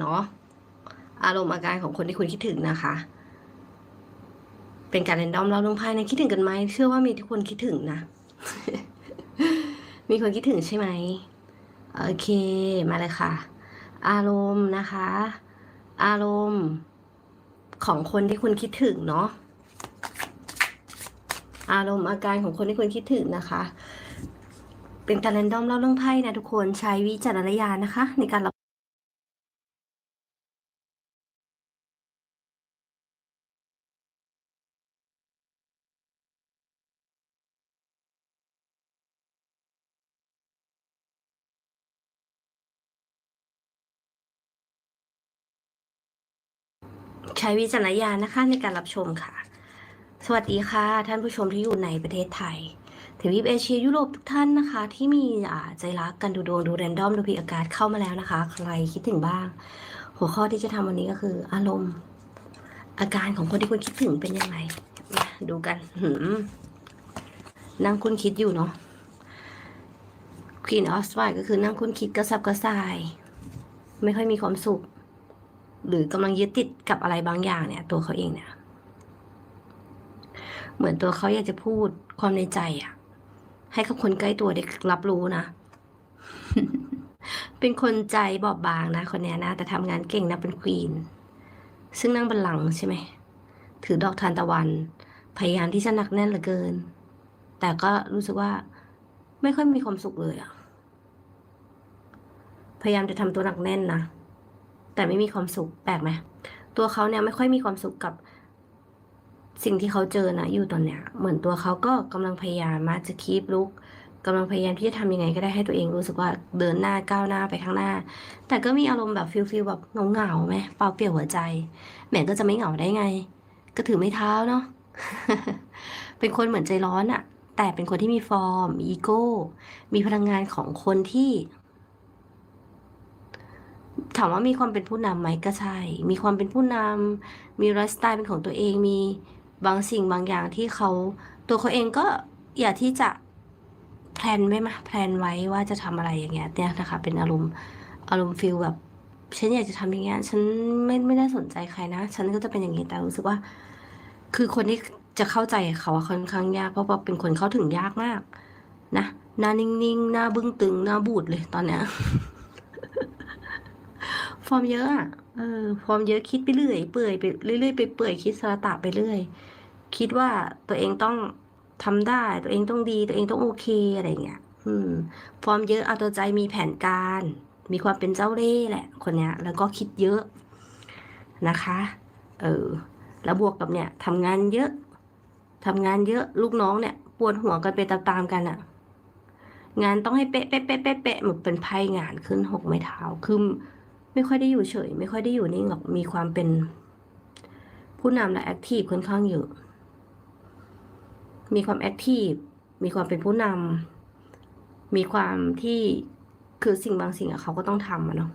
เนาะอารมณ์อาการของคนที่คุณคิดถึงนะคะ เป็นการเรนดอมเราลงภายในคิดถึงกันไหมเชื่อว่ามีทุกคนคิดถึงนะ มีคนคิดถึงใช่ไหมโอเคมาเลยค่ะ อารมณ์นะคะ อารมณ์ของคนที่คุณคิดถึงเนาะอารมณ์อาการของคนที่คุณคิดถึงนะคะ เป็นการเรนดอมเล่าเรื่องไพ่นะทุกคนใช้วิจารณญาณนะคะ ในการรับ ใช้วิจารณญาณนะคะในการรับชมค่ะ สวัสดีค่ะ ท่านผู้ชมที่อยู่ในประเทศไทยถึงวีปเอเชียยุโรปทุกท่านนะคะ ที่มีใจรักกันดูดวงดูแรนดอมดูพีอากาศเข้ามาแล้วนะคะ ใครคิดถึงบ้าง หัวข้อที่จะทำวันนี้ก็คือ อารมณ์ อาการของคนที่คุณคิดถึงเป็นยังไงมาดูกันหืมนั่งคุณคิดอยู่เนาะ Queen of Swords ก็คือนั่งคุณคิดกระสับกระส่าย ไม่ค่อยมีความสุข หรือกำลังยึดติดกับอะไรบางอย่างเนี่ย ตัวเขาเองเนี่ย เหมือนตัวเขาอยากจะพูดความในใจอะให้กับคนใกล้ตัวได้รับรู้นะ เป็นคนใจบอบบางนะคนนี้นะแต่ทำงานเก่งนะเป็นควีนซึ่งนั่งบัลลังใช่ไหมถือดอกทานตะวัน พยายามที่จะหนักแน่นเหลือเกิน แต่ก็รู้สึกว่า ไม่ค่อยมีความสุขเลยอะพยายามจะทำตัวหนักแน่นนะ แต่ไม่มีความสุขแปลกไหมตัวเขาเนี่ยไม่ค่อยมีความสุขกับสิ่งที่เขาเจอนะอยู่ตอนเนี้ย เหมือนตัวเขาก็กำลังพยายามมาจะคีปลุกกำลังพยายามที่จะทำยังไงก็ได้ให้ตัวเองรู้สึกว่าเดินหน้าก้าวหน้าไปข้างหน้า แต่ก็มีอารมณ์แบบฟิลฟิลแบบเหงาเหงาไหมเปล่าเปลี่ยวหัวใจแหมก็จะไม่เหงาได้ไง ก็ถือไม่เท้าเนาะเป็นคนเหมือนใจร้อนอะแต่เป็นคนที่มีฟอร์มมีอีโก้ มีพลังงานของคนที่ ถามว่ามีความเป็นผู้นำไหมก็ใช่ มีความเป็นผู้นำมีไลฟ์สไตล์เป็นของตัวเอง มีบางสิ่งบางอย่างที่เขาตัวเขาเองก็อยากที่จะแพลนไว้มาแพลนไว้ว่าจะทำอะไรอย่างเงี้ยเนี่ยนะคะ เป็นอารมณ์อารมณ์ฟิลแบบฉันอยากจะทำอย่างเงี้ย ฉันไม่ไม่ได้สนใจใครนะ ฉันก็จะเป็นอย่างนี้แต่รู้สึกว่า คือคนที่จะเข้าใจเขาค่อนข้างยาก เพราะว่าเป็นคนเข้าถึงยากมาก นะหน้านิ่งๆหน้าบึ้งตึงหน้าบูดเลยตอนเนี้ย ฟอร์มเยอะอะเออฟอร์มเยอะคิดไปเรื่อยเปื่อยไปเรื่อยๆไปเปื่อยคิดสาตะไปเรื่อย คิดว่าตัวเองต้องทำได้ ตัวเองต้องดีตัวเองต้องโอเคอะไรเงี้ยอืม ฟอร์มเยอะเอาตัวใจมีแผนการ มีความเป็นเจ้าเล่ห์แหละ คนเนี้ย แล้วก็คิดเยอะนะคะ เออ แล้วบวกกับเนี่ยทำงานเยอะทำงานเยอะลูกน้องเนี่ยปวดหัวกันไปตามๆกันอะงานต้องให้เป๊ะเป๊ะเป๊ะเป๊ะเป๊ะเหมือนเป็นไพ่งานขึ้นหกไม้เท้าคือ ไม่ค่อยได้อยู่เฉย ไม่ค่อยได้อยู่นิ่งหรอกมีความเป็นผู้นำและแอคทีฟค่อนข้างเยอะมีความแอคทีฟมีความเป็นผู้นำมีความที่คือสิ่งบางสิ่งอะเขาก็ต้องทำอะเนาะ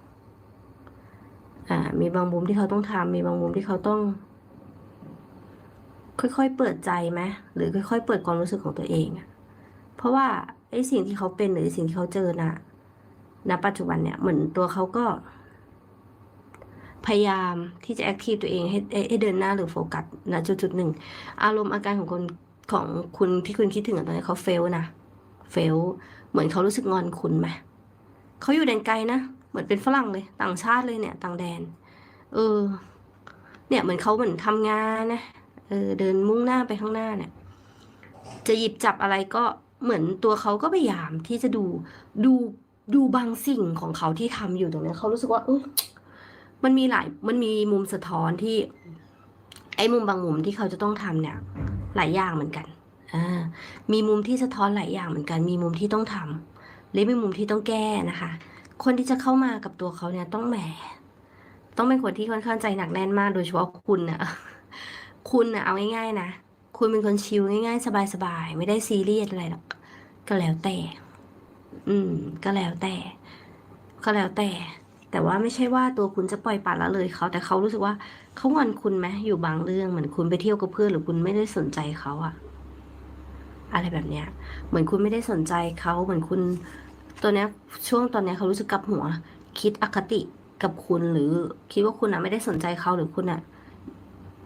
อ่า มีบางมุมที่เขาต้องทำมีบางมุมที่เขาต้อง ค่อยๆเปิดใจไหมหรือค่อย ๆ เปิดความรู้สึกของตัวเองอะเพราะว่าไอ้สิ่งที่เขาเป็นหรือสิ่งที่เขาเจอนะณปัจจุบันเนี่ยเหมือนตัวเขาก็ พยายามที่จะแอคทีฟตัวเองให้ให้ให้เดินหน้าหรือโฟกัสณจุดจุดหนึ่งอารมณ์อาการของคนของคุณที่คุณคิดถึงตอนนี้เขาเฟลนะเฟลเหมือนเขารู้สึกงอนคุณไหมเขาอยู่แดนไกลนะเหมือนเป็นฝรั่งเลยต่างชาติเลยเนี่ย ต่างแดน เออ เนี่ยเหมือนเขาเหมือนทำงานนะเออเดินมุ่งหน้าไปข้างหน้าเนี่ย จะหยิบจับอะไรก็เหมือนตัวเขาก็พยายามที่จะดูดูดูบางสิ่งของเขาที่ทำอยู่ตรงนี้เขารู้สึกว่าเออ มันมีหลายมันมีมุมสะท้อนที่ ไอ้มุมบางมุมที่เขาจะต้องทำเนี่ย หลายอย่างเหมือนกันอ่ามีมุมที่สะท้อนหลายอย่างเหมือนกัน มีมุมที่ต้องทำและมีมุมที่ต้องแก้นะคะ คนที่จะเข้ามากับตัวเขาเนี่ยต้องแหมต้องเป็นคนที่ค่อนข้างใจหนักแน่นมากโดยเฉพาะคุณนะคุณนะเอาง่ายๆนะคุณเป็นคนชิลง่าย ๆ สบายๆไม่ได้ซีเรียสอะไรหรอกก็แล้วแต่ อืม ก็แล้วแต่ ก็แล้วแต่ แต่ว่าไม่ใช่ว่าตัวคุณจะปล่อยปละละเลยเขาแต่เขารู้สึกว่าเขางอนคุณไหมอยู่บางเรื่องเหมือนคุณไปเที่ยวกับเพื่อนหรือคุณไม่ได้สนใจเขาอะอะไรแบบเนี้ย เหมือนคุณไม่ได้สนใจเขาเหมือนคุณตัวเนี้ยช่วงตอนเนี้ยเขารู้สึกกับหัว คิดอคติกับคุณหรือคิดว่าคุณอะไม่ได้สนใจเขาหรือคุณอะ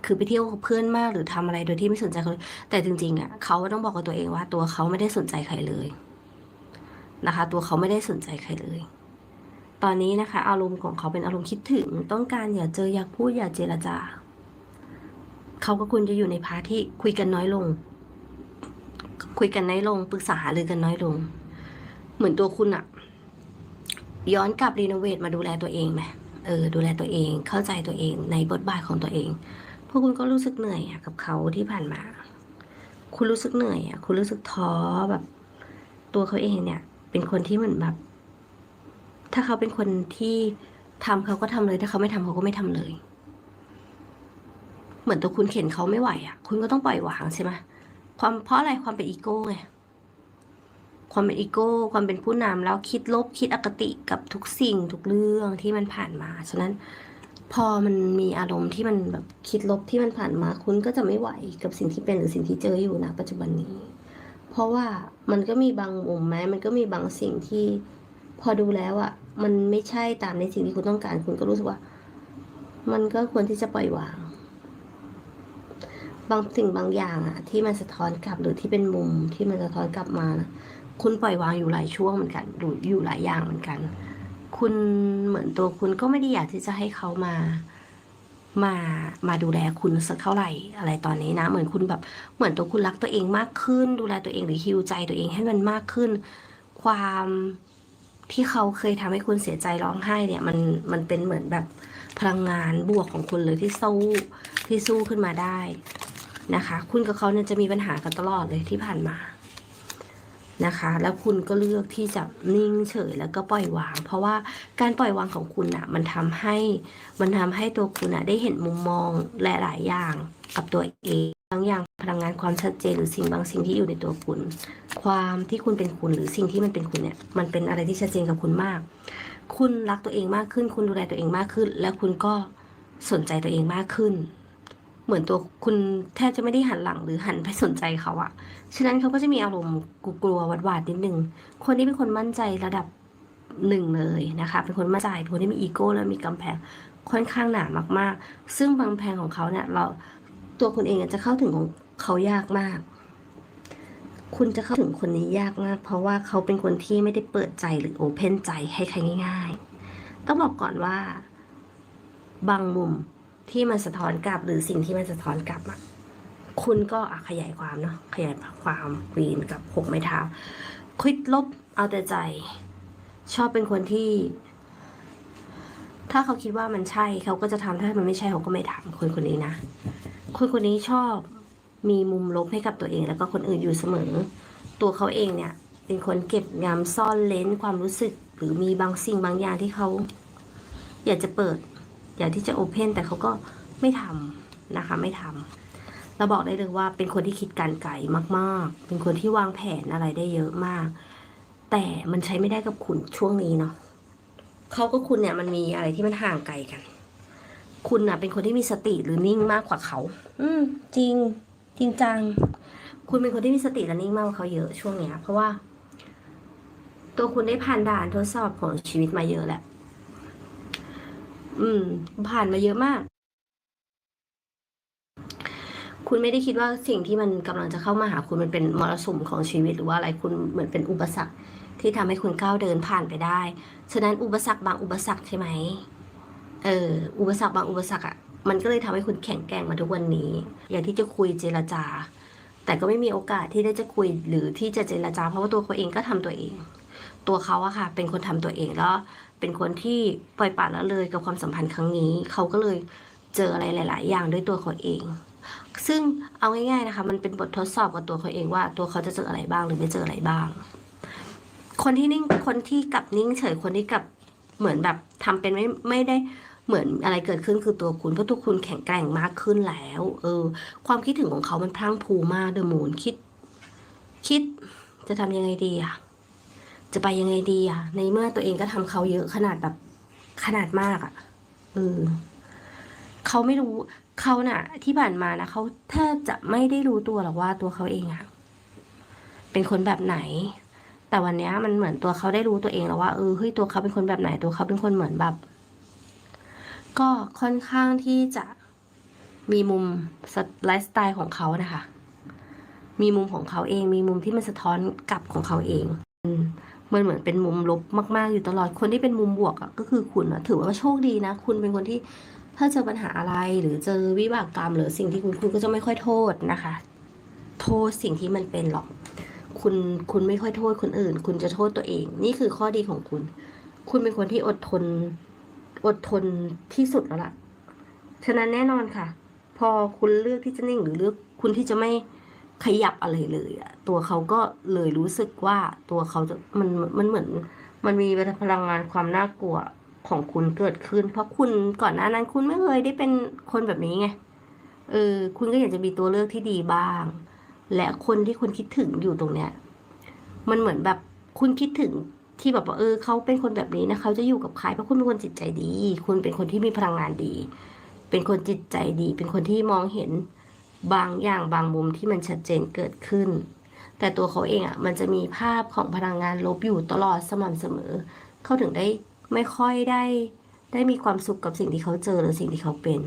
คือไปเที่ยวกับเพื่อนมากหรือทำอะไรโดยที่ไม่สนใจเขาแต่จริงๆอะเขาต้องบอกกับตัวเองว่าตัวเขาไม่ได้สนใจใครเลยนะคะ ตัวเขาไม่ได้สนใจใครเลย ตอนนี้นะคะ อารมณ์ของเขาเป็นอารมณ์คิดถึง ต้องการอย่าเจออยากพูดอย่าเจรจา เขากับคุณจะอยู่ในพาร์ทที่คุยกันน้อยลง คุยกันน้อยลงปรึกษาหารือกันน้อยลง เหมือนตัวคุณอะย้อนกลับรีโนเวทมาดูแลตัวเองไหมเออดูแลตัวเองเข้าใจตัวเองในบทบาทของตัวเองพวกคุณก็รู้สึกเหนื่อยอะกับเขาที่ผ่านมา คุณรู้สึกเหนื่อยอะคุณรู้สึกท้อแบบ ตัวเขาเองเนี่ย เป็นคนที่เหมือนแบบ ถ้าเขาเป็นคนที่ทำเขาก็ทำเลย ถ้าเขาไม่ทำเขาก็ไม่ทำเลย เหมือนตัวคุณเข็นเขาไม่ไหวอะคุณก็ต้องปล่อยวางใช่ไหมความเพราะอะไรความเป็นอีโก้ไงความเป็นอีโก้ความเป็นผู้นำแล้วคิดลบคิดอคติกับทุกสิ่งทุกเรื่องที่มันผ่านมาฉะนั้นพอมันมีอารมณ์ที่มันแบบคิดลบที่มันผ่านมา คุณก็จะไม่ไหวกับสิ่งที่เป็นหรือสิ่งที่เจออยู่นะปัจจุบันนี้ เพราะว่ามันก็มีบางมุมแม้มันก็มีบางสิ่งที่ พอดูแล้วอะ่ะ มันไม่ใช่ตามในสิ่งที่คุณต้องการ คุณก็รู้สึกว่า มันก็ควรที่จะปล่อยวาง บางสิ่งบางอย่างอะที่มันสะท้อนกลับหรือที่เป็นมุมที่มันสะท้อนกลับมานะคุณปล่อยวางอยู่หลายช่วงเหมือนกันอยู่หลายอย่างเหมือนกัน คุณเหมือนตัวคุณก็ไม่ได้อยากที่จะให้เขามามามาดูแลคุณสักเท่าไหร่อะไรตอนนี้นะ เหมือนคุณแบบเหมือนตัวคุณรักตัวเองมากขึ้น ดูแลตัวเองหรือฮิวใจตัวเองให้มันมากขึ้น ความ ที่เขาเคยทำให้คุณเสียใจร้องไห้เนี่ย มันมันเป็นเหมือนแบบพลังงานบวกของคุณเลยที่สู้ที่สู้ขึ้นมาได้นะคะ คุณกับเขาเนี่ยจะมีปัญหากันตลอดเลยที่ผ่านมา นะคะ แล้วคุณก็เลือกที่จะนิ่งเฉยแล้วก็ปล่อยวาง เพราะว่าการปล่อยวางของคุณอะมันทำให้มันทำให้ตัวคุณอะได้เห็นมุมมองหลาย ๆ อย่างกับตัวเองบางอย่างพลังงานความชัดเจนหรือสิ่งบางสิ่งที่อยู่ในตัวคุณ ความที่คุณเป็นคุณหรือสิ่งที่มันเป็นคุณเนี่ยมันเป็นอะไรที่ชัดเจนกับคุณมาก คุณรักตัวเองมากขึ้น คุณดูแลตัวเองมากขึ้น แล้วคุณก็สนใจตัวเองมากขึ้น เหมือนตัวคุณแทบจะไม่ได้หันหลังหรือหันไปสนใจเขาอะฉะนั้นเขาก็จะมีอารมณ์กลัวหวาดๆนิดนึง คนที่เป็นคนมั่นใจระดับหนึ่งเลยนะคะ เป็นคนมั่นใจเป็นคนที่มีอีโก้และมีกำแพงค่อนข้างหนามากๆ ซึ่งบางแพงของเขาเนี่ยเราตัวคุณเองจะเข้าถึงของเขายากมาก คุณจะเข้าถึงคนนี้ยากมาก เพราะว่าเขาเป็นคนที่ไม่ได้เปิดใจหรือโอเพนใจให้ใครง่าย ๆ ต้องบอกก่อนว่า บางมุม ที่มันสะท้อนกลับหรือสิ่งที่มันสะท้อนกลับอะคุณก็ขยายความเนาะขยายความวีนกับหกไม้เท้าคิดลบเอาแต่ใจ ชอบเป็นคนที่ ถ้าเขาคิดว่ามันใช่เขาก็จะทำถ้ามันไม่ใช่เขาก็ไม่ทำคนคนนี้นะคนคนนี้ชอบมีมุมลบให้กับตัวเองแล้วก็คนอื่นอยู่เสมอ ตัวเขาเองเนี่ย เป็นคนเก็บงำซ่อนเลนความรู้สึก หรือมีบางสิ่งบางอย่างที่เขา อยากจะเปิด อยากที่จะโอเพนแต่เขาก็ไม่ทำนะคะไม่ทำเราบอกได้เลยว่าเป็นคนที่คิดการไกลมาก ๆ เป็นคนที่วางแผนอะไรได้เยอะมาก แต่มันใช้ไม่ได้กับคุณช่วงนี้เนาะเขาก็คุณเนี่ยมันมีอะไรที่มันห่างไกลกัน คุณน่ะ เป็นคนที่มีสติหรือนิ่งมากกว่าเขา อืม จริง จริงจัง คุณเป็นคนที่มีสติและนิ่งมากกว่าเขาเยอะช่วงเนี้ย เพราะว่า ตัวคุณได้ผ่านด่านทดสอบของชีวิตมาเยอะแหละ อืม ผ่านมาเยอะมาก คุณไม่ได้คิดว่าสิ่งที่มันกำลังจะเข้ามาหาคุณมันเป็นมรสุมของชีวิตหรือว่าอะไรคุณเหมือนเป็นอุปสรรคที่ทำให้คุณก้าวเดินผ่านไปได้ ฉะนั้นอุปสรรคบางอุปสรรคใช่ไหม เออ อุปสรรคบางอุปสรรคอะ มันก็เลยทำให้คุณแข็งแกร่งมาทุกวันนี้ อย่างที่จะคุยเจรจา แต่ก็ไม่มีโอกาสที่ได้จะคุยหรือที่จะเจรจา เพราะว่าตัวเขาเองก็ทำตัวเอง ตัวเขาอะค่ะ เป็นคนทำตัวเองแล้ว เป็นคนที่ปล่อยปละละเลยกับความสัมพันธ์ครั้งนี้ เขาก็เลยเจออะไรหลาย ๆ อย่างด้วยตัวเขาเอง ซึ่งเอาง่าย ๆนะคะ มันเป็นบททดสอบกับตัวเขาเองว่า ตัวเขาจะเจออะไรบ้างหรือไม่เจออะไรบ้าง คนที่นิ่งคนที่กลับนิ่งเฉยคนที่กลับเหมือนแบบทำเป็นไม่ไม่ได้เหมือนอะไรเกิดขึ้นคือตัวคุณเพราะตัวคุณแข็งแกร่งมากขึ้นแล้ว เออ ความคิดถึงของเขามันพลังพรูมากเดอะมูนคิด คิดจะทำยังไงดีอะ จะไปยังไงดีอะในเมื่อตัวเองก็ทำเขาเยอะขนาดแบบขนาดมากอะเออเขาไม่รู้เขาน่ะ ที่ผ่านมานะเขาแทบจะไม่ได้รู้ตัวหรอกว่าตัวเขาเองอะเป็นคนแบบไหน แต่วันเนี้ยมันเหมือนตัวเขาได้รู้ตัวเองแล้วว่าเออเฮ้ยตัวเขาเป็นคนแบบไหนตัวเขาเป็นคนเหมือนแบบ ก็ค่อนข้างที่จะมีมุมไลฟ์สไตล์ของเขานะคะ มีมุมของเขาเอง มีมุมที่มันสะท้อนกลับของเขาเอง มันเหมือนเป็นมุมลบมากๆอยู่ตลอด คนที่เป็นมุมบวกอะก็คือคุณอะถือว่าโชคดีนะ คุณเป็นคนที่ถ้าเจอปัญหาอะไรหรือเจอวิบากกรรม หรือสิ่งที่คุณคุณก็จะไม่ค่อยโทษนะคะ โทษสิ่งที่มันเป็นหรอก คุณคุณไม่ค่อยโทษคนอื่น คุณจะโทษตัวเอง นี่คือข้อดีของคุณ คุณเป็นคนที่อดทนอดทนที่สุดแล้วล่ะ ฉะนั้นแน่นอนค่ะ พอคุณเลือกที่จะนิ่งหรือเลือกคุณที่จะไม่ ขยับอะไรเลยอะตัวเขาก็เลยรู้สึกว่าตัวเขาจะมันมันเหมือน มันมีพลังงานความน่ากลัวของคุณเกิดขึ้น เพราะคุณก่อนหน้านั้นคุณไม่เคยได้เป็นคนแบบนี้ไงเออคุณก็อยากจะมีตัวเลือกที่ดีบ้าง และคนที่คุณคิดถึงอยู่ตรงเนี้ย มันเหมือนแบบคุณคิดถึงที่แบบว่าเออเขาเป็นคนแบบนี้นะเขาจะอยู่กับใครเพราะคุณเป็นคนจิตใจดี คุณเป็นคนที่มีพลังงานดี เป็นคนจิตใจดี เป็นคนที่มองเห็น บางอย่างบางมุมที่มันชัดเจนเกิดขึ้น แต่ตัวเขาเองอะมันจะมีภาพของพลังงานลบอยู่ตลอดสม่ำเสมอ เขาถึงได้ไม่ค่อยได้ ได้มีความสุขกับสิ่งที่เขาเจอหรือสิ่งที่เขาเป็น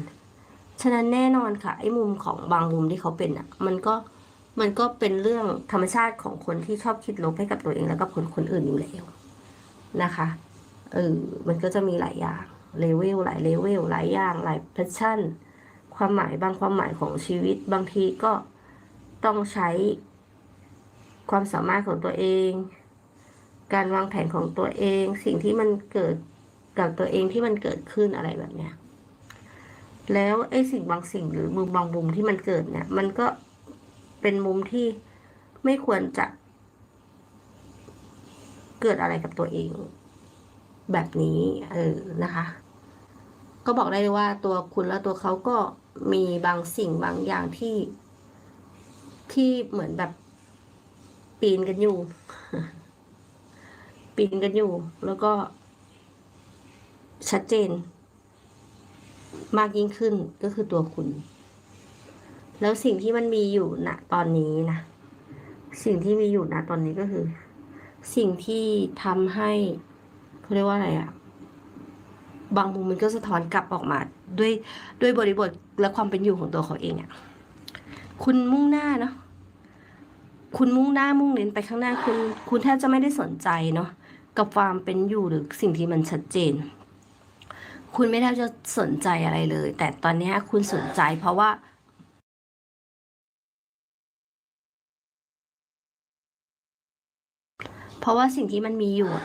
ฉะนั้นแน่นอนค่ะไอ้มุมของบางมุมที่เขาเป็นอะ มันก็มันก็เป็นเรื่องธรรมชาติของคนที่ชอบคิดลบให้กับตัวเองแล้วก็คนคนอื่นอยู่แล้วนะคะเออมันก็จะมีหลายอย่างเลเวลหลายเลเวลหลายอย่างหลายแพชชั่น ความหมายบางความหมายของชีวิต บางทีก็ต้องใช้ความสามารถของตัวเอง การวางแผนของตัวเอง สิ่งที่มันเกิดกับตัวเองที่มันเกิดขึ้นอะไรแบบเนี้ยแล้วไอ้สิ่งบางสิ่งหรือมุมบางมุมที่มันเกิดเนี่ย มันก็เป็นมุมที่ไม่ควรจะเกิดอะไรกับตัวเอง แบบนี้ เออนะคะ ก็บอกได้เลยว่าตัวคุณและตัวเขาก็ มีบางสิ่งบางอย่างที่ ที่เหมือนแบบ ปีนกันอยู่ ปีนกันอยู่ แล้วก็ ชัดเจน มากยิ่งขึ้นก็คือตัวคุณ แล้วสิ่งที่มันมีอยู่ณตอนนี้นะ สิ่งที่มีอยู่ณตอนนี้ก็คือ สิ่งที่ทำให้เขาเรียกว่าอะไรอะ บางมุมมันก็สะท้อนกลับออกมาด้วยด้วยบริบทและความเป็นอยู่ของตัวเขาเองอะคุณมุ่งหน้าเนาะคุณมุ่งหน้ามุ่งเน้นไปข้างหน้าคุณคุณแทบจะไม่ได้สนใจเนาะกับความเป็นอยู่หรือสิ่งที่มันชัดเจน คุณไม่แทบจะสนใจอะไรเลย แต่ตอนนี้คุณสนใจเพราะว่าเพราะว่าสิ่งที่มันมีอยู่อะ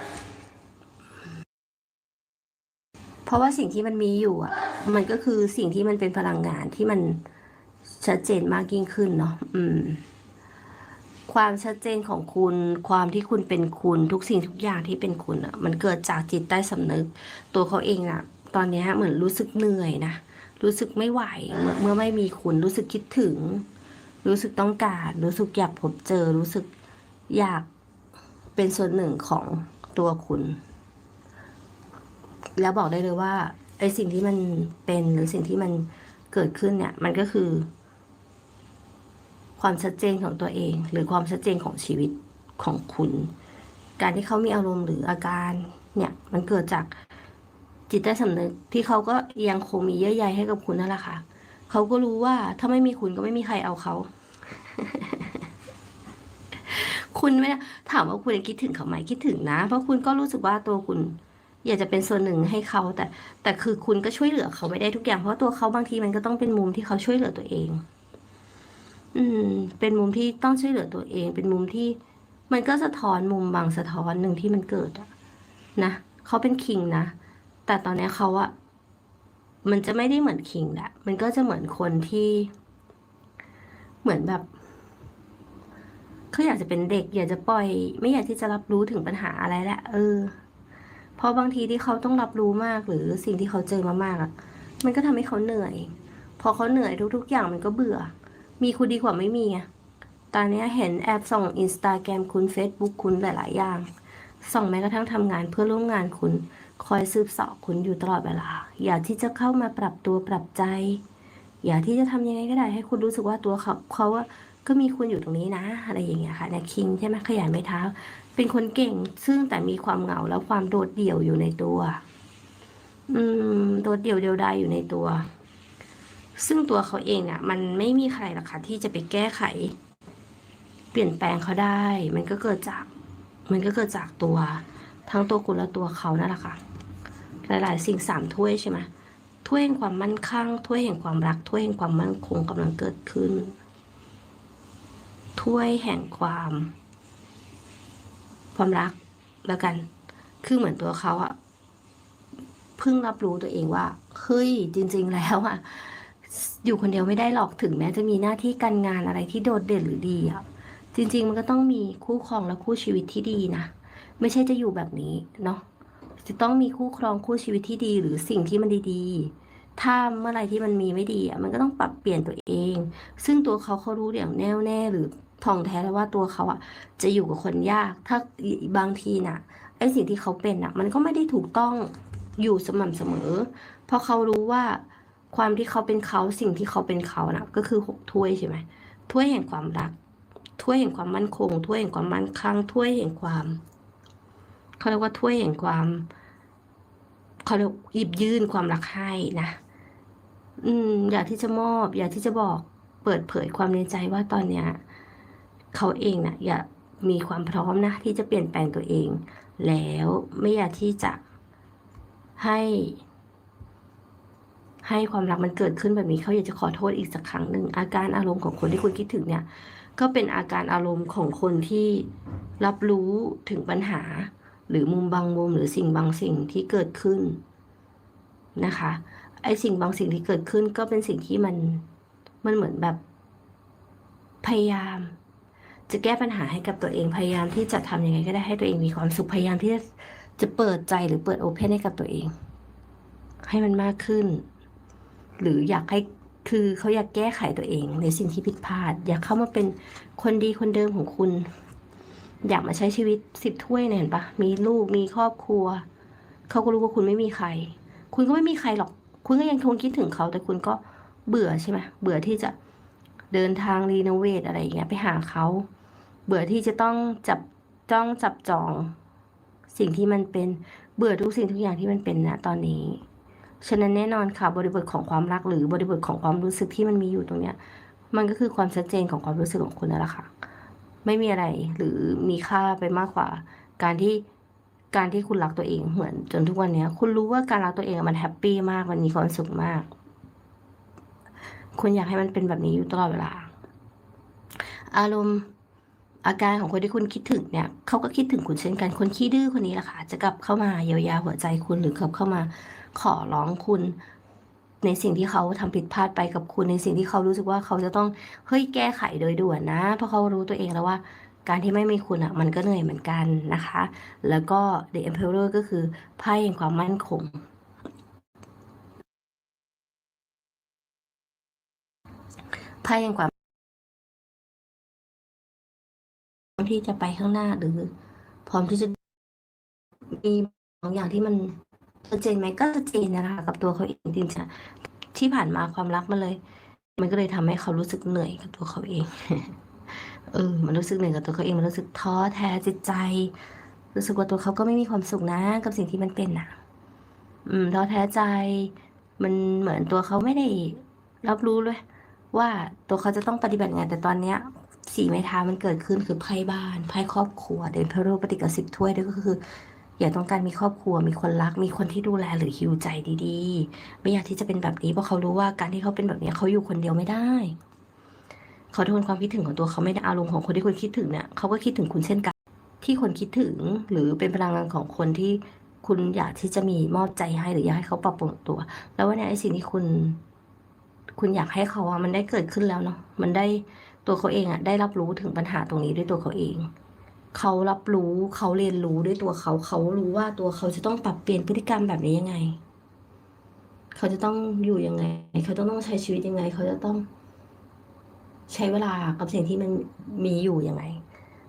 เพราะว่าสิ่งที่มันมีอยู่อะ มันก็คือสิ่งที่มันเป็นพลังงานที่มันชัดเจนมากยิ่งขึ้นเนาะอืม ความชัดเจนของคุณ ความที่คุณเป็นคุณ ทุกสิ่งทุกอย่างที่เป็นคุณอะ มันเกิดจากจิตใต้สำนึก ตัวเขาเองอะ ตอนนี้เหมือนรู้สึกเหนื่อยนะ รู้สึกไม่ไหว เมื่อไม่มีคุณ รู้สึกคิดถึง รู้สึกต้องการ รู้สึกอยากพบเจอ รู้สึกอยากเป็นส่วนหนึ่งของตัวคุณ แล้วบอกได้เลยว่าไอ้สิ่งที่มันเป็นหรือสิ่งที่มันเกิดขึ้นเนี่ย มันก็คือ ความชัดเจนของตัวเอง หรือความชัดเจนของชีวิตของคุณ การที่เขามีอารมณ์หรืออาการ เนี่ย มันเกิดจากจิตใต้สำนึกที่เขาก็ยังคงมีเยื่อใยให้กับคุณนั่นแหละค่ะเขาก็รู้ว่าถ้าไม่มีคุณก็ไม่มีใครเอาเขา คุณไม่ถามว่าคุณคิดถึงเขาไหมคิดถึงนะ เพราะคุณก็รู้สึกว่าตัวคุณ อยากจะเป็นส่วนหนึ่งให้เขาแต่ แต่คือคุณก็ช่วยเหลือเขาไม่ได้ทุกอย่าง เพราะตัวเขาบางทีมันก็ต้องเป็นมุมที่เขาช่วยเหลือตัวเอง อืม เป็นมุมที่ต้องช่วยเหลือตัวเอง เป็นมุมที่ มันก็สะท้อนมุมบางสะท้อนหนึ่งที่มันเกิดอะนะเขาเป็นคิงนะแต่ตอนนี้เขาอะมันจะไม่ได้เหมือนคิงแหละมันก็จะเหมือนคนที่ เหมือนแบบเขาอยากจะเป็นเด็ก อยากจะปล่อย ไม่อยากที่จะรับรู้ถึงปัญหาอะไรแหละเออ เพราะบางทีที่เขาต้องรับรู้มากหรือสิ่งที่เขาเจอมามากอะมันก็ทำให้เขาเหนื่อย พอเขาเหนื่อยทุก ๆ อย่างมันก็เบื่อ มีคุณดีกว่าไม่มีไงตอนนี้เห็นแอบส่องอินสตาแกรมคุณ Facebook คุณหลาย ๆ อย่าง ส่องแม้กระทั่งทำงานเพื่อร่วมงานคุณ คอยสืบเสอบคุณอยู่ตลอดเวลา อยากที่จะเข้ามาปรับตัวปรับใจ อยากที่จะทำยังไงก็ได้ให้คุณรู้สึกว่าตัวเขาเขาก็มีคุณอยู่ตรงนี้นะ อะไรอย่างเงี้ยค่ะเนี่ยคิงใช่ไหมขยันไม่เท้า เป็นคนเก่ง ซึ่งแต่มีความเหงาและความโดดเดี่ยวอยู่ในตัว อืม โดดเดี่ยวเดียวดายอยู่ในตัว ซึ่งตัวเขาเองเนี่ยมันไม่มีใครหรอกค่ะที่จะไปแก้ไข เปลี่ยนแปลงเขาได้ มันก็เกิดจาก มันก็เกิดจากตัว ทั้งตัวคุณและตัวเขานั่นแหละค่ะ หลาย ๆ สิ่งสามถ้วยใช่ไหมถ้วยแห่งความมั่นคงถ้วยแห่งความรัก ถ้วยแห่งความมั่นคงกำลังเกิดขึ้น ถ้วยแห่งความ ความรักแล้วกัน คือเหมือนตัวเขาอะเพิ่งรับรู้ตัวเองว่าเฮ้ยจริง ๆ แล้วอะอยู่คนเดียวไม่ได้หรอกถึงแม้จะมีหน้าที่การงานอะไรที่โดดเด่นหรือดีอะจริง ๆ มันก็ต้องมีคู่ครองและคู่ชีวิตที่ดีนะไม่ใช่จะอยู่แบบนี้เนาะจะต้องมีคู่ครองคู่ชีวิตที่ดีหรือสิ่งที่มันดีๆ ถ้าเมื่อไรที่มันมีไม่ดีอะมันก็ต้องปรับเปลี่ยนตัวเอง ซึ่งตัวเขาเขารู้อย่างแน่วแน่หรือ ท่องแท้แล้วว่าตัวเขาอะ จะอยู่กับคนยาก ถ้าบางทีน่ะไอ้สิ่งที่เขาเป็นอะ มันก็ไม่ได้ถูกต้องอยู่สม่ำเสมอ เพราะเขารู้ว่าความที่เขาเป็นเขาสิ่งที่เขาเป็นเขาน่ะ ก็คือหกถ้วยใช่ไหมถ้วยแห่งความรักถ้วยแห่งความมั่นคงถ้วยแห่งความมั่นคงถ้วยแห่งความเขาเรียกว่าถ้วยแห่งความเขาเรียกหยิบยื่นความรักให้นะอืม อยากที่จะมอบ อยากที่จะบอกเปิดเผยความในใจว่าตอนเนี้ย เขาเองนะ่ะอยากมีความพร้อมนะที่จะเปลี่ยนแปลงตัวเอง แล้วไม่อยากที่จะให้ ให้ความรักมันเกิดขึ้นแบบนี้เขาอยากจะขอโทษอีกสักครั้งหนึ่งอาการอารมณ์ของคนที่คุณคิดถึงเนี่ย ก็เป็นอาการอารมณ์ของคนที่รับรู้ถึงปัญหา หรือมุมบางมุมหรือสิ่งบางสิ่งที่เกิดขึ้นนะคะไอสิ่งบางสิ่งที่เกิดขึ้นก็เป็นสิ่งที่มันมันเหมือนแบบพยายาม จะแก้ปัญหาให้กับตัวเองพยายามที่จะทำยังไงก็ได้ให้ตัวเองมีความสุขพยายามที่จะจะเปิดใจหรือเปิดโอเพนให้กับตัวเอง ให้มันมากขึ้น หรืออยากให้คือเขาอยากแก้ไขตัวเอง ในสิ่งที่ผิดพลาด อยากเข้ามาเป็นคนดีคนเดิมของคุณ อยากมาใช้ชีวิตสิบถ้วยเนี่ยเห็นปะมีลูกมีครอบครัว เขาก็รู้ว่าคุณไม่มีใคร คุณก็ไม่มีใครหรอก คุณก็ยังทนคิดถึงเขา แต่คุณก็เบื่อใช่ไหมเบื่อที่จะเดินทางรีโนเวทอะไรอย่างเงี้ยไปหาเขา เบื่อที่จะต้องจับจ้องจับจอง สิ่งที่มันเป็นเบื่อทุกสิ่งทุกอย่างที่มันเป็นนะตอนนี้ ฉะนั้นแน่นอนค่ะบริบทของความรักหรือบริบทของความรู้สึกที่มันมีอยู่ตรงเนี้ย มันก็คือความชัดเจนของความรู้สึกของคุณนั่นแหละค่ะ ไม่มีอะไรหรือมีค่าไปมากกว่า การที่การที่คุณรักตัวเองเหมือนจนทุกวันนี้คุณรู้ว่าการรักตัวเองมันแฮปปี้มากมันมีความสุขมาก คุณอยากให้มันเป็นแบบนี้อยู่ตลอดเวลา อารมณ์ อาการของคนที่คุณคิดถึงเนี่ยเขาก็คิดถึงคุณเช่นกันคนขี้ดื้อคนนี้แหละค่ะ จะกลับเข้ามาเยียวยาหัวใจคุณหรือกลับเข้ามาขอร้องคุณ ในสิ่งที่เขาทำผิดพลาดไปกับคุณในสิ่งที่เขารู้สึกว่าเขาจะต้องเฮ้ยแก้ไขโดยด่วนนะ เพราะเขารู้ตัวเองแล้วว่าการที่ไม่มีคุณอะมันก็เหนื่อยเหมือนกันนะคะ แล้วก็ The Emperor ก็คือไพ่แห่งความมั่นคงไพ่แห่งความ ที่จะไปข้างหน้าหรือ พร้อมที่จะมีบางอย่างที่มันชัดเจนไหมก็ชัดเจนนะคะกับตัวเขาเองจริงๆที่ผ่านมาความรักมันเลย มันก็เลยทำให้เขารู้สึกเหนื่อยกับตัวเขาเองเออมันรู้สึกเหนื่อยกับตัวเขาเองมันรู้สึกท้อแท้จิตใจ รู้สึกว่าตัวเขาก็ไม่มีความสุขนะกับสิ่งที่มันเป็นน่ะ อืมท้อแท้ใจ มันเหมือนตัวเขาไม่ได้รับรู้เลยว่าตัวเขาจะต้องปฏิบัติงานแต่ตอนเนี้ย สี่ไม้เท้ามันเกิดขึ้นคือไพ่บ้านไพ่ครอบครัวเดนเพโรปฏิกับสิบถ้วยด้วยก็คืออยากต้องการมีครอบครัวมีคนรัก มีคนที่ดูแลหรือฮิวใจดีๆ ไม่อยากที่จะเป็นแบบนี้เพราะเขารู้ว่าการที่เขาเป็นแบบนี้เขาอยู่คนเดียวไม่ได้เขาทนความคิดถึงของตัวเขาไม่ได้อารมณ์ของคนที่คุณคิดถึงเนี่ยเขาก็คิดถึงคุณเช่นกัน ที่คนคิดถึงหรือเป็นพลังงานของคนที่คุณอยากที่จะมีมอบใจให้หรืออยากให้เขาปรับปรุงตัว แล้ววันนี้ไอ้สิ่งที่คุณ คุณอยากให้เขาอะมันได้เกิดขึ้นแล้วเนาะมันได้ ตัวเขาเองอะได้รับรู้ถึงปัญหาตรงนี้ด้วยตัวเขาเอง เขารับรู้เขาเรียนรู้ด้วยตัวเขา เขารู้ว่าตัวเขาจะต้องปรับเปลี่ยนพฤติกรรมแบบนี้ยังไง เขาจะต้องอยู่ยังไง เขาต้องต้องใช้ชีวิตยังไง เขาจะต้อง ใช้เวลากับสิ่งที่มันมีอยู่ยังไง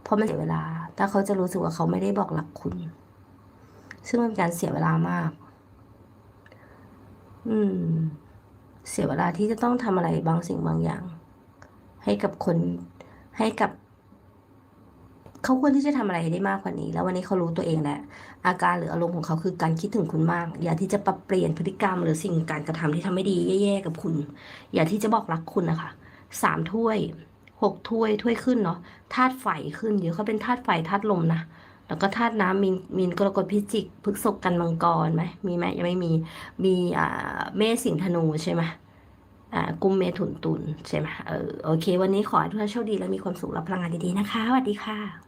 เพราะมันเสียเวลา ถ้าเขาจะรู้สึกว่าเขาไม่ได้บอกหลักคุณ ซึ่งมันเป็นการเสียเวลามาก อืม เสียเวลาที่จะต้องทำอะไรบางสิ่งบางอย่าง ให้กับคนให้กับ เขาควรที่จะทำอะไรได้มากกว่านี้ แล้ววันนี้เขารู้ตัวเองแหล้วอาการหรืออารมณ์ของเขาคือการคิดถึงคุณมาก อย่าที่จะปรับเปลี่ยนพฤติกรรม หรือสิ่งการกระทำที่ทำไม่ดีแย่ๆกับคุณ อย่าที่จะบอกรักคุณนะคะสามถ้วยหกถ้วยถ้วยขึ้นเนาะธาตุไฟขึ้นเดี๋ยวเขาเป็นธาตุไฟธาตุลมนะแล้วก็ธาตุน้ำมีนมีนกรกฎพิจิกพฤกษกกันมังกรไหมมีไหมยังไม่มีมีอ่าเมษสิงธนูใช่ไหม อ่ากุมเมถุนตุลใช่ไหมเออโอเค วันนี้ขอให้ทุกท่านโชคดีและมีความสุขและพลังงานดีๆนะคะสวัสดีค่ะ